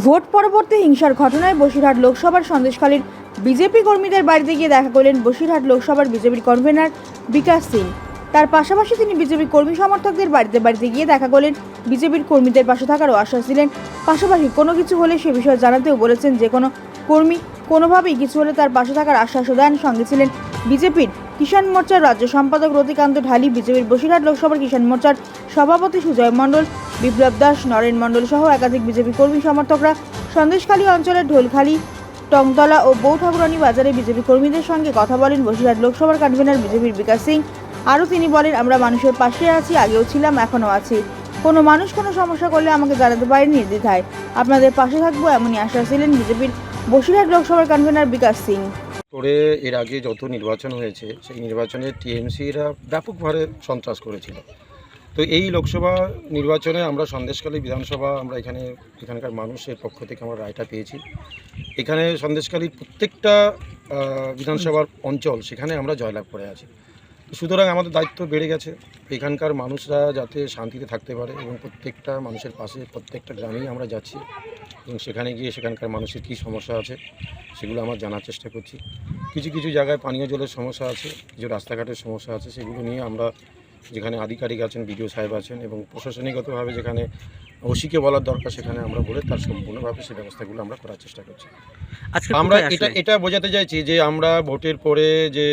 Vote পরবর্তী হিংসার ঘটনায় বসিরহাট লোকসভার সন্দেশখালীর বিজেপি কর্মীদের বাড়িতে গিয়ে দেখা করলেন বসিরহাট লোকসভার বিজেপির কনভেনার বিকাশ সিং। তার পাশাপাশি তিনি বিজেপির কর্মী সমর্থকদের বাড়িতে বাড়িতে গিয়ে দেখা করলেন বিজেপির কর্মীদের পাশে থাকারও আশ্বাস দিলেন। পাশাপাশি কোনো কিছু হলে সে বিষয়ে জানাতেও বলেছেন যে কোনো কর্মী কোনোভাবেই কিছু হলে তার পাশে থাকার আশ্বাসও দেন। সঙ্গে ছিলেন বিজেপির কিষাণ মোর্চার রাজ্য সম্পাদক রতিকান্ত ঢালি, বিজেপির বসিরহাট লোকসভার কিষাণ মোর্চার সভাপতি সুজয় মণ্ডল, বিপ্লব দাস, নরেন মণ্ডল সহ একাধিক বিজেপি কর্মী সমর্থকরা। সন্দেশখালী অঞ্চলের ঢোলখালী, টংতলা ও বৌ বৌঠাকুরানী বাজারে বিজেপি কর্মীদের সঙ্গে কথা বলেন বসিরহাট লোকসভার কনভেনার বিজেপির বিকাশ সিং। আরও তিনি বলেন, আমরা মানুষের পাশে আছি, আগেও ছিলাম, এখনও আছি। কোনো মানুষ কোনো সমস্যা করলে আমাকে জানাতে পারেন নির্দ্বিধায়। আপনাদের পাশে থাকব এমনই আশ্বাস দিলেন বিজেপির বসিরহাট লোকসভার কনভেনার বিকাশ সিং। করে এর আগে যত নির্বাচন হয়েছে, সেই নির্বাচনে টিএমসিরা ব্যাপকভাবে সন্ত্রাস করেছিল। তো এই লোকসভা নির্বাচনে আমরা সন্দেশখালী বিধানসভা, আমরা এখানে এখানকার মানুষের পক্ষ থেকে আমরা রায়টা পেয়েছি। এখানে সন্দেশখালীর প্রত্যেকটা বিধানসভার অঞ্চল, সেখানে আমরা জয়লাভ করে আছি। সুতরাং আমাদের দায়িত্ব বেড়ে গেছে। এখানকার মানুষরা যাতে শান্তিতে থাকতে পারে এবং প্রত্যেকটা মানুষের পাশে, প্রত্যেকটা গ্রামেই আমরা যাচ্ছি। এবং সেখানে গিয়ে সেখানকার মানুষের কী সমস্যা আছে সেগুলো আমরা জানার চেষ্টা করছি। কিছু কিছু জায়গায় পানীয় জলের সমস্যা আছে কিছু রাস্তাঘাটের সমস্যা আছে সেগুলো নিয়ে আমরা যেখানে আধিকারিক আছেন বিডিও সাহেব আছেন এবং প্রশাসনিকগতভাবে যেখানে ওসিকে বলার দরকার সেখানে আমরা বলে তার সম্পূর্ণভাবে সেই ব্যবস্থাগুলো আমরা করার চেষ্টা করছি। আমরা এটা এটা বোঝাতে চাইছি যে আমরা ভোটের পরে যে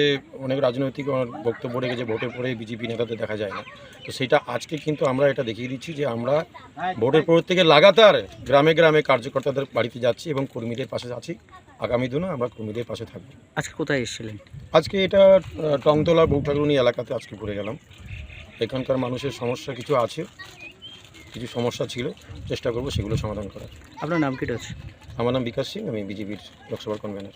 অনেক রাজনৈতিক বক্তব্য রেখে যে ভোটের পরে বিজেপি নেতাদের দেখা যায় না। তো সেটা আজকে কিন্তু আমরা এটা দেখিয়ে দিচ্ছি যে আমরা ভোটের পর থেকে লাগাতার গ্রামে গ্রামে কার্যকর্তাদের বাড়িতে যাচ্ছি এবং কর্মীদের পাশে আছি আগামী দিনও আমরা কর্মীদের পাশে থাকব। আজকে কোথায় এসেছিলেন? আজকে এটা টংতলা বৌঠাকুরনি এলাকাতে আজকে ঘুরে গেলাম। এখানকার মানুষের সমস্যা কিছু আছে কিছু সমস্যা ছিল চেষ্টা করব সেগুলো সমাধান করার। আপনার নাম কি রয়েছে? আমার নাম বিকাশ সিং আমি বিজেপির লোকসভার কনভেনর